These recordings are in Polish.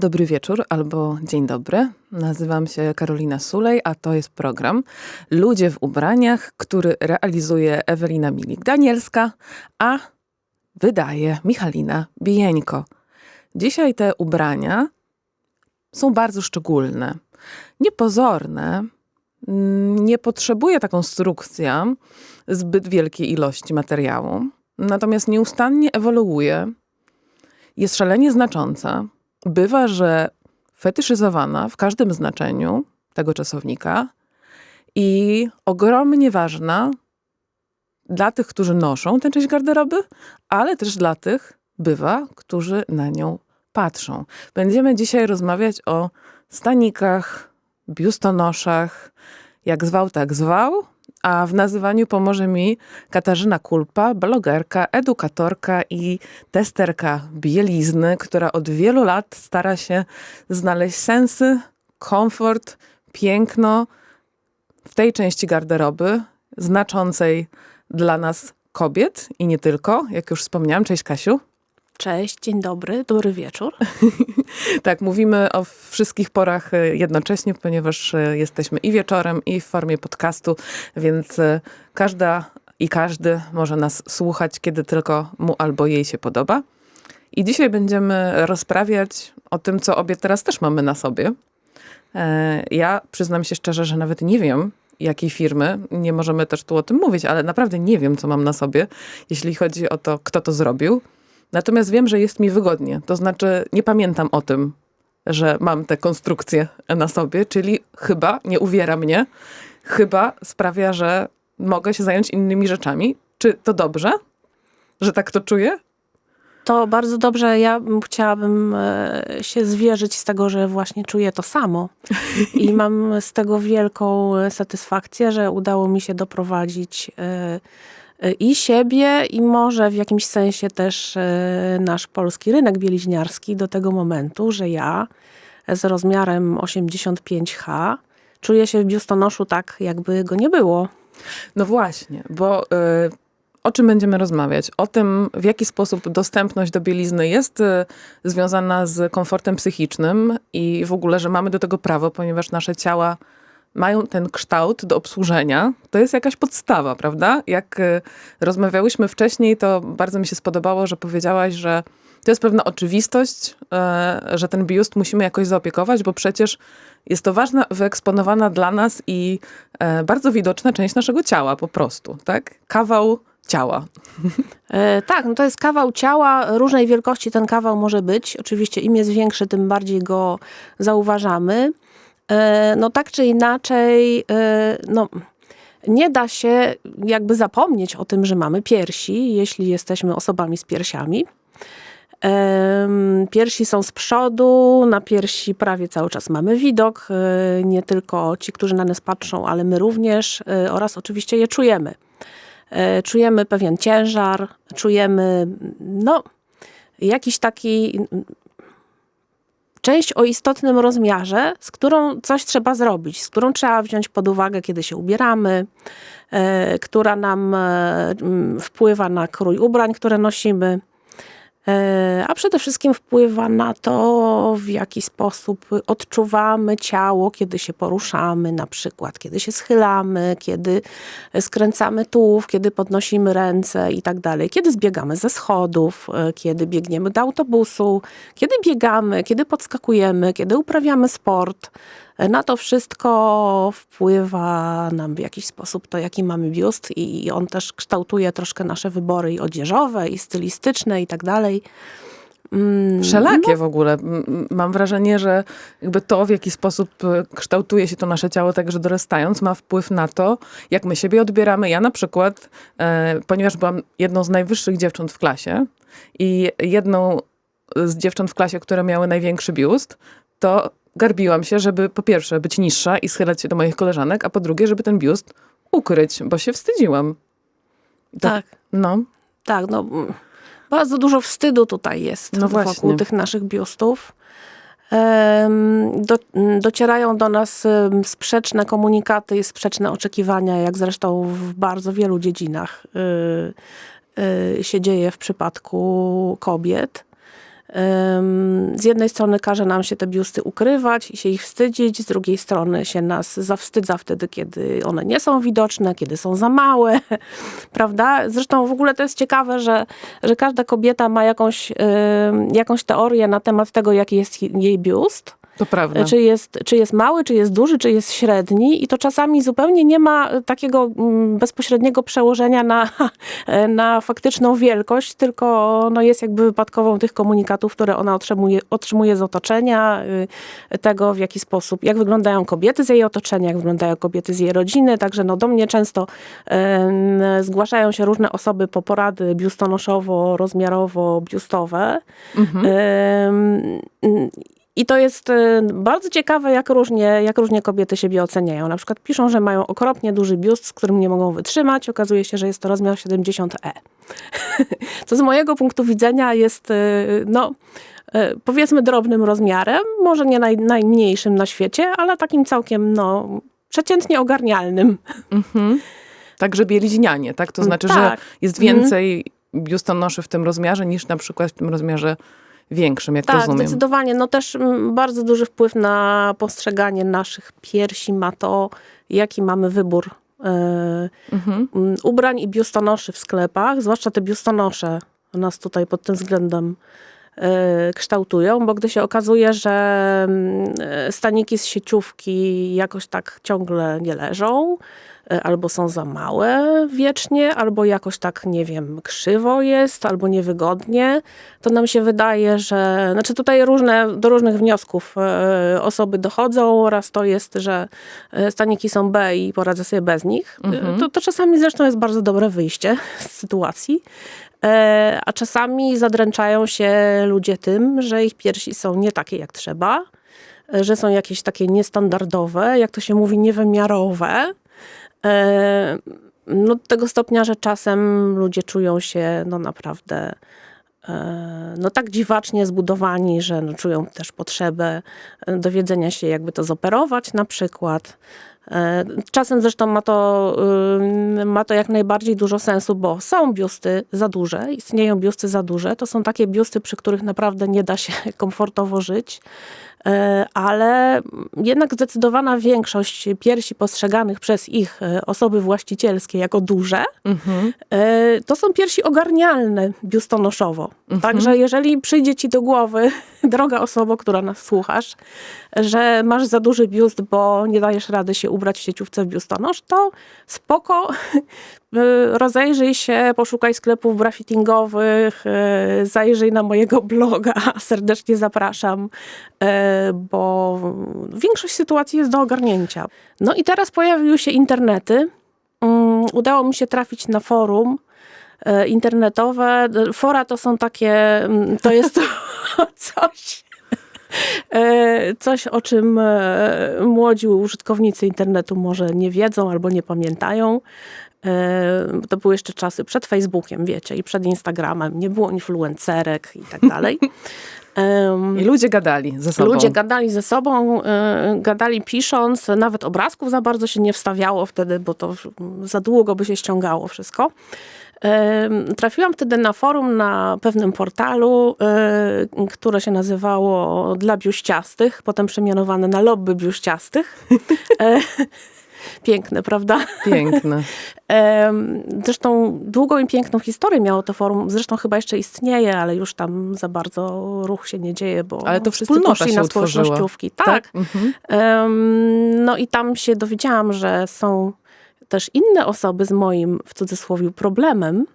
Dobry wieczór albo dzień dobry. Nazywam się Karolina Sulej, a to jest program Ludzie w ubraniach, który realizuje Ewelina Milik-Danielska, a wydaje Michalina Bijeńko. Dzisiaj te ubrania są bardzo szczególne, niepozorne, nie potrzebuje ta konstrukcja zbyt wielkiej ilości materiału, natomiast nieustannie ewoluuje, jest szalenie znacząca. Bywa, że fetyszyzowana w każdym znaczeniu tego czasownika i ogromnie ważna dla tych, którzy noszą tę część garderoby, ale też dla tych, bywa, którzy na nią patrzą. Będziemy dzisiaj rozmawiać o stanikach, biustonoszach, jak zwał, tak zwał, a w nazywaniu pomoże mi Katarzyna Kulpa, blogerka, edukatorka i testerka bielizny, która od wielu lat stara się znaleźć sensy, komfort, piękno w tej części garderoby znaczącej dla nas kobiet i nie tylko, jak już wspomniałam. Cześć Kasiu. Cześć, dzień dobry, dobry wieczór. tak, mówimy o wszystkich porach e, jednocześnie, ponieważ e, jesteśmy i wieczorem, i w formie podcastu, więc e, każda i każdy może nas słuchać, kiedy tylko mu albo jej się podoba. I dzisiaj będziemy rozprawiać o tym, co obie teraz też mamy na sobie. Ja przyznam się szczerze, że nawet nie wiem, jakiej firmy. Nie możemy też tu o tym mówić, ale naprawdę nie wiem, co mam na sobie, jeśli chodzi o to, kto to zrobił. Natomiast wiem, że jest mi wygodnie. To znaczy, nie pamiętam o tym, że mam tę konstrukcję na sobie, czyli chyba nie uwiera mnie, chyba sprawia, że mogę się zająć innymi rzeczami. Czy to dobrze, że tak to czuję? To bardzo dobrze. Ja chciałabym e, się zwierzyć z tego, że właśnie czuję to samo. I mam z tego wielką satysfakcję, że udało mi się doprowadzić e, i siebie, i może w jakimś sensie też e, nasz polski rynek bieliźniarski do tego momentu, że ja z rozmiarem 85H czuję się w biustonoszu tak, jakby go nie było. No właśnie, bo y, o czym będziemy rozmawiać? O tym, w jaki sposób dostępność do bielizny jest y, związana z komfortem psychicznym i w ogóle, że mamy do tego prawo, ponieważ nasze ciała mają ten kształt do obsłużenia, to jest jakaś podstawa, prawda? Jak y, rozmawiałyśmy wcześniej, to bardzo mi się spodobało, że powiedziałaś, że to jest pewna oczywistość, y, że ten biust musimy jakoś zaopiekować, bo przecież jest to ważna, wyeksponowana dla nas i y, bardzo widoczna część naszego ciała po prostu, tak? Kawał ciała. E, tak, no to jest kawał ciała, różnej wielkości ten kawał może być. Oczywiście im jest większy, tym bardziej go zauważamy. E, no tak czy inaczej, e, no nie da się jakby zapomnieć o tym, że mamy piersi, jeśli jesteśmy osobami z piersiami. Piersi są z przodu, na piersi prawie cały czas mamy widok, e, nie tylko ci, którzy na nas patrzą, ale my również oraz oczywiście je czujemy. Czujemy pewien ciężar, czujemy no, jakiś taki część o istotnym rozmiarze, z którą coś trzeba zrobić, z którą trzeba wziąć pod uwagę, kiedy się ubieramy, e, która nam e, wpływa na krój ubrań, które nosimy. E, a przede wszystkim wpływa na to, w jaki sposób odczuwamy ciało, kiedy się poruszamy, na przykład kiedy się schylamy, kiedy skręcamy tułów, kiedy podnosimy ręce i tak dalej, kiedy zbiegamy ze schodów, e, kiedy biegniemy do autobusu, kiedy biegamy, kiedy podskakujemy, kiedy uprawiamy sport. Na to wszystko wpływa nam w jakiś sposób to, jaki mamy biust i on też kształtuje troszkę nasze wybory i odzieżowe, i stylistyczne i tak dalej. Mm, Wszelakie no. w ogóle. Mam wrażenie, że jakby to, w jaki sposób e, kształtuje się to nasze ciało, także dorastając, ma wpływ na to, jak my siebie odbieramy. Ja na przykład, e, ponieważ byłam jedną z najwyższych dziewcząt w klasie i jedną z dziewcząt w klasie, które miały największy biust, to garbiłam się, żeby po pierwsze być niższa i schylać się do moich koleżanek, a po drugie, żeby ten biust ukryć, bo się wstydziłam. Tak. tak. No. Tak, no. Bardzo dużo wstydu tutaj jest no wokół tych naszych biustów. Do, docierają do nas sprzeczne komunikaty i sprzeczne oczekiwania, jak zresztą w bardzo wielu dziedzinach y, y, się dzieje w przypadku kobiet. Z jednej strony każe nam się te biusty ukrywać i się ich wstydzić, z drugiej strony się nas zawstydza wtedy, kiedy one nie są widoczne, kiedy są za małe, prawda? Zresztą w ogóle to jest ciekawe, że, że każda kobieta ma jakąś, jakąś teorię na temat tego, jaki jest jej biust. To prawda. Czy jest, czy jest mały, czy jest duży, czy jest średni i to czasami zupełnie nie ma takiego mm, bezpośredniego przełożenia na, na faktyczną wielkość, tylko no jest jakby wypadkową tych komunikatów, które ona otrzymuje, otrzymuje z otoczenia, y, tego w jaki sposób, jak wyglądają kobiety z jej otoczenia, jak wyglądają kobiety z jej rodziny, także no do mnie często zgłaszają się różne osoby po porady biustonoszowo-rozmiarowo-biustowe. Mhm. I to jest y, bardzo ciekawe, jak różnie, jak różnie kobiety siebie oceniają. Na przykład piszą, że mają okropnie duży biust, z którym nie mogą wytrzymać. Okazuje się, że jest to rozmiar 70E. Co z mojego punktu widzenia jest, y, no, y, powiedzmy drobnym rozmiarem, może nie naj, najmniejszym na świecie, ale takim całkiem, no, przeciętnie ogarnialnym. Mhm. Także bieliźnianie, tak? To znaczy, że Tak. jest Mhm. więcej biustonoszy w tym rozmiarze niż na przykład w tym rozmiarze większym, jak Tak, rozumiem. zdecydowanie. No też mm, bardzo duży wpływ na postrzeganie naszych piersi ma to, jaki mamy wybór e, Mhm. mm, ubrań i biustonoszy w sklepach, zwłaszcza te biustonosze nas tutaj pod tym względem e, kształtują, bo gdy się okazuje, że mm, e, staniki z sieciówki jakoś tak ciągle nie leżą, albo są za małe wiecznie, albo jakoś tak, nie wiem, krzywo jest, albo niewygodnie, to nam się wydaje, że, znaczy tutaj różne, do różnych wniosków e, osoby dochodzą. Raz to jest, że e, staniki są B i poradzę sobie bez nich. E, To, to czasami zresztą jest bardzo dobre wyjście z sytuacji. E, A czasami zadręczają się ludzie tym, że ich piersi są nie takie jak trzeba, e, że są jakieś takie niestandardowe, jak to się mówi, niewymiarowe. No, do tego stopnia, że czasem ludzie czują się no naprawdę e, no tak dziwacznie zbudowani, że no, czują też potrzebę e, dowiedzenia się, jakby to zoperować na przykład. E, Czasem zresztą ma to, ma to jak najbardziej dużo sensu, bo są biusty za duże, istnieją biusty za duże. To są takie biusty, przy których naprawdę nie da się komfortowo żyć. E, Ale jednak zdecydowana większość piersi postrzeganych przez ich e, osoby właścicielskie jako duże, Mhm. E, To są piersi ogarnialne biustonoszowo. Także jeżeli przyjdzie ci do głowy, droga osoba, która nas słuchasz, że masz za duży biust, bo nie dajesz rady się ubrać w sieciówce w biustonosz, to spoko, rozejrzyj się, poszukaj sklepów brafittingowych, y, zajrzyj na mojego bloga, serdecznie zapraszam, y, bo większość sytuacji jest do ogarnięcia. No i teraz pojawiły się internety, Mm, udało mi się trafić na forum internetowe. Fora to są takie, mm, to jest coś, coś o czym młodzi użytkownicy internetu może nie wiedzą albo nie pamiętają. E, To były jeszcze czasy przed Facebookiem, wiecie, i przed Instagramem. Nie było influencerek i tak dalej. I ludzie gadali ze sobą. Ludzie gadali ze sobą, y, gadali pisząc, nawet obrazków za bardzo się nie wstawiało wtedy, bo to za długo by się ściągało wszystko. Trafiłam wtedy na forum na pewnym portalu, y, które się nazywało Dla Biuściastych, potem przemianowane na Lobby Biuściastych. Piękne, prawda? Piękne. Zresztą długą i piękną historię miało to forum. Zresztą chyba jeszcze istnieje, ale już tam za bardzo ruch się nie dzieje, bo Ale to wszyscy poszli na utworzyła. społecznościówki. Tak. Mhm. Em, No i tam się dowiedziałam, że są też inne osoby z moim, w cudzysłowie, problemem.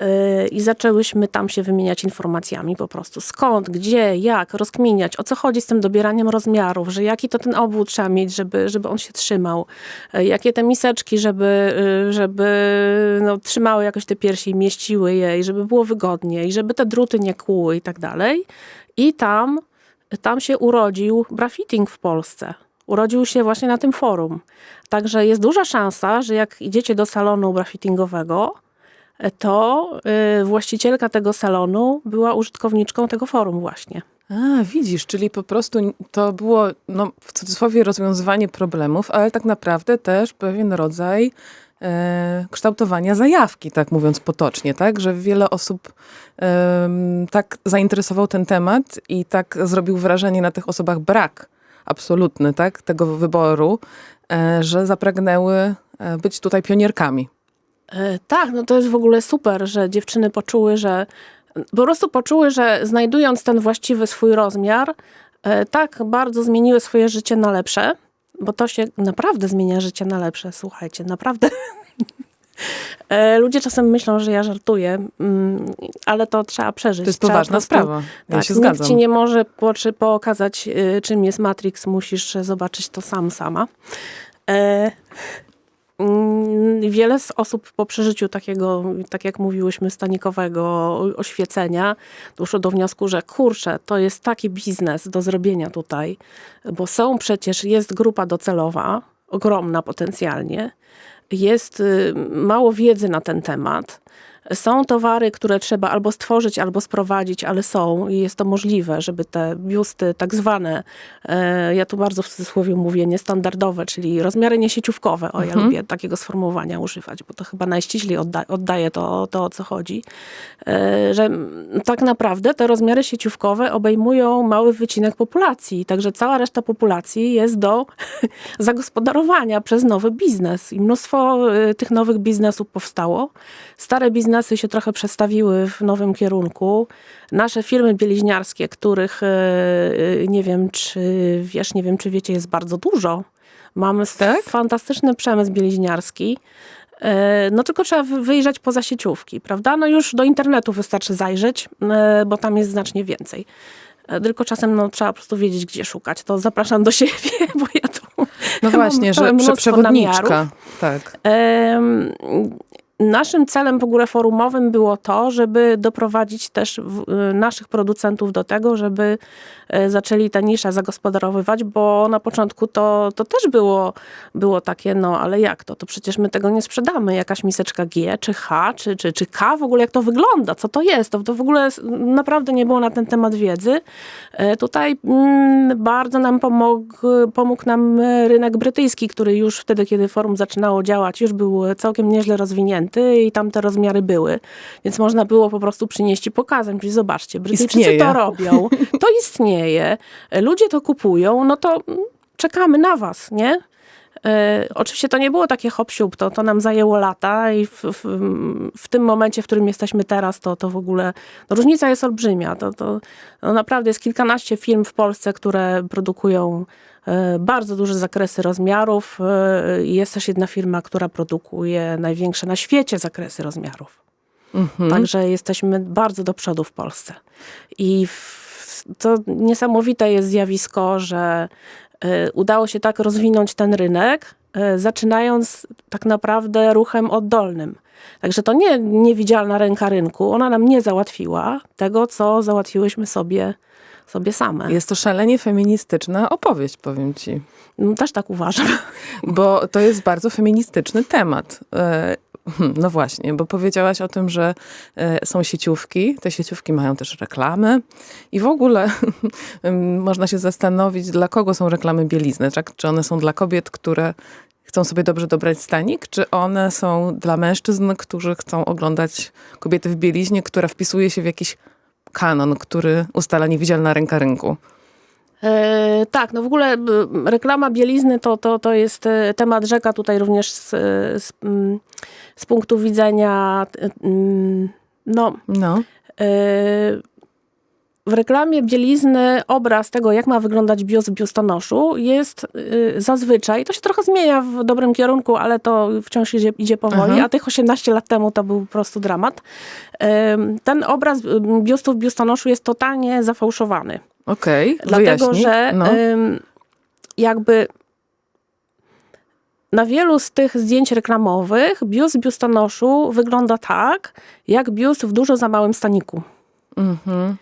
Yy, I zaczęłyśmy tam się wymieniać informacjami po prostu. Skąd, gdzie, jak, rozkminiać, o co chodzi z tym dobieraniem rozmiarów, że jaki to ten obwód trzeba mieć, żeby, żeby on się trzymał, yy, jakie te miseczki, żeby, yy, żeby no, trzymały jakoś te piersi mieściły je i żeby było wygodnie i żeby te druty nie kłuły i tak dalej. I tam, tam się urodził brafitting w Polsce. Urodził się właśnie na tym forum. Także jest duża szansa, że jak idziecie do salonu brafittingowego, to y, właścicielka tego salonu była użytkowniczką tego forum właśnie. A, widzisz, czyli po prostu to było, no, w cudzysłowie, rozwiązywanie problemów, ale tak naprawdę też pewien rodzaj e, kształtowania zajawki, tak mówiąc potocznie, tak? Że wiele osób em, tak zainteresował ten temat i tak zrobił wrażenie na tych osobach brak absolutny, tak? Tego wyboru, e, że zapragnęły e, być tutaj pionierkami. E, Tak, no to jest w ogóle super, że dziewczyny poczuły, że po prostu poczuły, że znajdując ten właściwy swój rozmiar, e, tak bardzo zmieniły swoje życie na lepsze, bo to się naprawdę zmienia życie na lepsze, słuchajcie, naprawdę. E, Ludzie czasem myślą, że ja żartuję, mm, ale to trzeba przeżyć. To jest Trzeba poważna prostu- sprawa. Ja Tak, się nikt zgadzam. ci nie może pokazać, czym jest Matrix, musisz zobaczyć to sam, sama. E, Wiele z osób po przeżyciu takiego, tak jak mówiłyśmy, stanikowego oświecenia, doszło do wniosku, że kurczę, to jest taki biznes do zrobienia tutaj, bo są przecież, jest grupa docelowa, ogromna potencjalnie, jest y, mało wiedzy na ten temat. Są towary, które trzeba albo stworzyć, albo sprowadzić, ale są i jest to możliwe, żeby te biusty tak zwane, e, ja tu bardzo w cudzysłowie mówię, niestandardowe, czyli rozmiary niesieciówkowe, o ja lubię takiego sformułowania używać, bo to chyba najściślej odda, oddaje to, to, o co chodzi, e, że tak naprawdę te rozmiary sieciówkowe obejmują mały wycinek populacji, także cała reszta populacji jest do zagospodarowania przez nowy biznes. I mnóstwo y, tych nowych biznesów powstało. Stare biznesy się trochę przestawiły w nowym kierunku. Nasze firmy bieliźniarskie, których y, y, nie wiem, czy wiesz, nie wiem, czy wiecie, jest bardzo dużo. Mamy Tak? fantastyczny przemysł bieliźniarski. E, No tylko trzeba wy- wyjrzeć poza sieciówki, prawda? No już do internetu wystarczy zajrzeć, e, bo tam jest znacznie więcej. E, Tylko czasem no, trzeba po prostu wiedzieć, gdzie szukać. To zapraszam do siebie, bo ja tu No właśnie, że przewodniczka. namiarów. Tak. Naszym celem w ogóle forumowym było to, żeby doprowadzić też y, naszych producentów do tego, żeby e, zaczęli tę niszę zagospodarowywać, bo na początku to, to też było, było takie, no ale jak to? To przecież my tego nie sprzedamy. Jakaś miseczka G, czy H, czy, czy, czy K, w ogóle jak to wygląda, co to jest? To, to w ogóle naprawdę nie było na ten temat wiedzy. E, Tutaj mm, bardzo nam pomógł, pomógł nam rynek brytyjski, który już wtedy, kiedy forum zaczynało działać, już był całkiem nieźle rozwinięty i tam te rozmiary były. Więc można było po prostu przynieść i pokazać, czyli zobaczcie, Brytyjczycy Istnieje. to robią, to istnieje, ludzie to kupują, no to czekamy na was, nie? E, oczywiście to nie było takie hop to, to nam zajęło lata i w, w, w tym momencie, w którym jesteśmy teraz, to, to w ogóle no różnica jest olbrzymia. To, to no naprawdę jest kilkanaście firm w Polsce, które produkują bardzo duże zakresy rozmiarów e, jest też jedna firma, która produkuje największe na świecie zakresy rozmiarów. Mhm. Także jesteśmy bardzo do przodu w Polsce. I to niesamowite jest zjawisko, że y, udało się tak rozwinąć ten rynek, zaczynając tak naprawdę ruchem oddolnym. Także to nie niewidzialna ręka rynku, ona nam nie załatwiła tego, co załatwiłyśmy sobie, sobie same. Jest to szalenie feministyczna opowieść, powiem ci. Mm, Też tak uważam. Bo to jest bardzo feministyczny temat. E, hmm, No właśnie, bo powiedziałaś o tym, że e, są sieciówki. Te sieciówki mają też reklamy. I w ogóle można się zastanowić, dla kogo są reklamy bielizny. Tak? Czy one są dla kobiet, które chcą sobie dobrze dobrać stanik, czy one są dla mężczyzn, którzy chcą oglądać kobiety w bieliźnie, która wpisuje się w jakiś kanon, który ustala niewidzialna ręka rynku. E, tak, no w ogóle reklama bielizny to, to, to jest e, temat rzeka tutaj również z, z, z punktu widzenia no, No. e, w reklamie bielizny obraz tego, jak ma wyglądać biust w biustonoszu jest y, zazwyczaj, to się trochę zmienia w dobrym kierunku, ale to wciąż idzie, idzie powoli, Aha. a tych 18 lat temu to był po prostu dramat. Ym, Ten obraz y, biustu w biustonoszu jest totalnie zafałszowany. Okej, Dlatego, wyjaśnij. że No. ym, jakby na wielu z tych zdjęć reklamowych biust biustonoszu wygląda tak, jak biust w dużo za małym staniku. Mhm.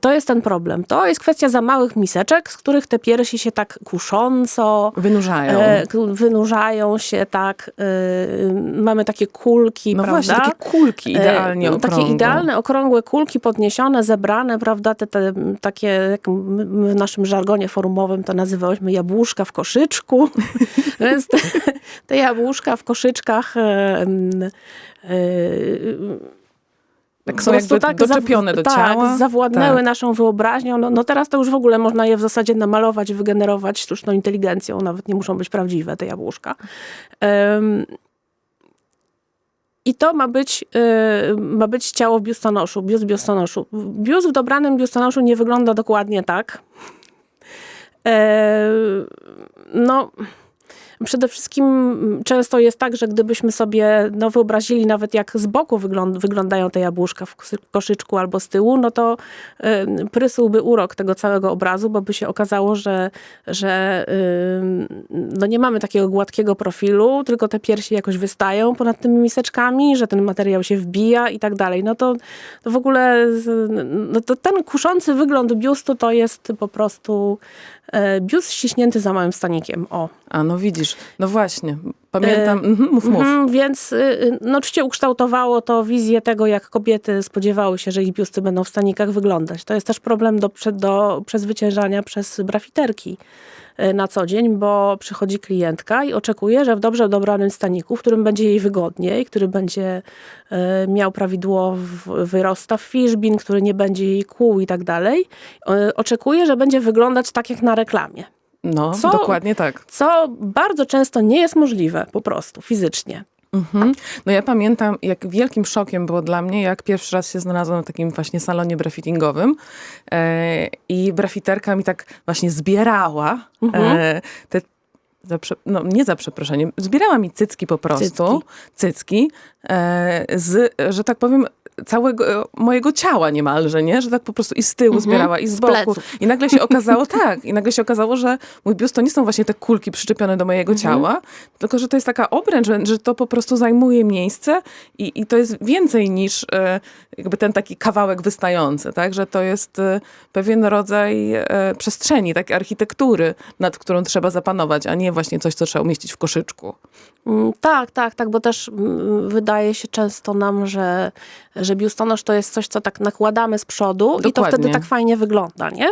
To jest ten problem. To jest kwestia za małych miseczek, z których te piersi się tak kusząco Wynurzają. e, wynurzają się tak. e, mamy takie kulki, no prawda? właśnie, takie kulki idealnie E. Takie idealne, okrągłe kulki podniesione, zebrane, prawda, te, te takie, jak w naszym żargonie forumowym to nazywałyśmy jabłuszka w koszyczku, więc te, te jabłuszka w koszyczkach e, e, Tak są jakby doczepione do tak, ciała. zawładnęły Tak. naszą wyobraźnią. No, no teraz to już w ogóle można je w zasadzie namalować, wygenerować sztuczną inteligencją. Nawet nie muszą być prawdziwe te jabłuszka. Em, i to ma być, y, ma być ciało w biustonoszu, biust w biustonoszu. Biust w dobranym biustonoszu nie wygląda dokładnie tak. E, no, przede wszystkim często jest tak, że gdybyśmy sobie no, wyobrazili nawet jak z boku wygląd, wyglądają te jabłuszka w koszyczku albo z tyłu, no to y, prysłby urok tego całego obrazu, bo by się okazało, że, że y, no nie mamy takiego gładkiego profilu, tylko te piersi jakoś wystają ponad tymi miseczkami, że ten materiał się wbija i tak dalej. No to, to w ogóle no to ten kuszący wygląd biustu to jest po prostu e, biust ściśnięty za małym stanikiem. O. A no widzisz, no właśnie, pamiętam, mhm, mów, mów. Mhm, więc y, y, no, oczywiście ukształtowało to wizję tego, jak kobiety spodziewały się, że ich biusty będą w stanikach wyglądać. To jest też problem do, do przezwyciężania przez brafiterki y, na co dzień, bo przychodzi klientka i oczekuje, że w dobrze dobranym staniku, w którym będzie jej wygodniej, który będzie y, miał prawidłowy wyrostaw fiszbin, który nie będzie jej kłuł i tak dalej, oczekuje, że będzie wyglądać tak jak na reklamie. No, Co- dokładnie tak. Co bardzo często nie jest możliwe po prostu fizycznie. Mhm. No ja pamiętam, jak wielkim szokiem było dla mnie, jak pierwszy raz się znalazłam w takim właśnie salonie brafittingowym e, i brafiterka mi tak właśnie zbierała Mhm. e, te za no nie za przeproszeniem, zbierała mi cycki po prostu, Cycki. cycki, e, z, że tak powiem, całego e, mojego ciała niemalże, nie? Że tak po prostu i z tyłu zbierała, i z, z boku. pleców. I nagle się okazało, tak, i nagle się okazało, że mój biust to nie są właśnie te kulki przyczepione do mojego ciała, tylko że to jest taka obręcz, że, że to po prostu zajmuje miejsce i, i to jest więcej niż e, jakby ten taki kawałek wystający, tak? Że to jest e, pewien rodzaj e, przestrzeni, takiej architektury, nad którą trzeba zapanować, a nie właśnie coś, co trzeba umieścić w koszyczku. Mm, Tak, tak, tak, bo też mm, wydaje się często nam, że, że biustonosz to jest coś, co tak nakładamy z przodu i to Dokładnie. wtedy tak fajnie wygląda, nie?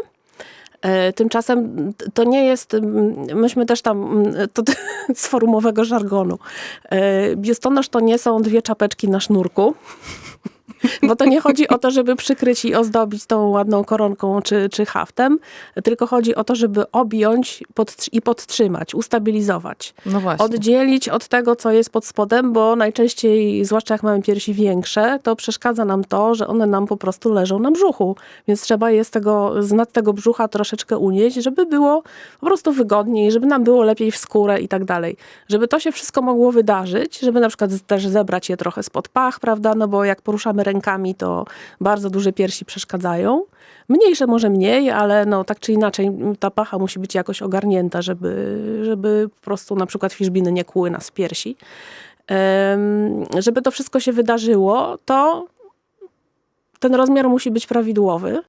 E, Tymczasem to nie jest, myśmy też tam, to z forumowego żargonu, e, biustonosz to nie są dwie czapeczki na sznurku, bo to nie chodzi o to, żeby przykryć i ozdobić tą ładną koronką czy, czy haftem, tylko chodzi o to, żeby objąć podtr- i podtrzymać, ustabilizować No właśnie. oddzielić od tego, co jest pod spodem, bo najczęściej, zwłaszcza jak mamy piersi większe, to przeszkadza nam to, że one nam po prostu leżą na brzuchu. Więc trzeba je z tego, z nad tego brzucha troszeczkę unieść, żeby było po prostu wygodniej, żeby nam było lepiej w skórę i tak dalej. Żeby to się wszystko mogło wydarzyć, żeby na przykład też zebrać je trochę spod pach, prawda, no bo jak poruszamy rękami, to bardzo duże piersi przeszkadzają. Mniejsze może mniej, ale no tak czy inaczej ta pacha musi być jakoś ogarnięta, żeby, żeby po prostu na przykład fiszbiny nie kłuły nas w piersi. Żeby to wszystko się wydarzyło, to ten rozmiar musi być prawidłowy.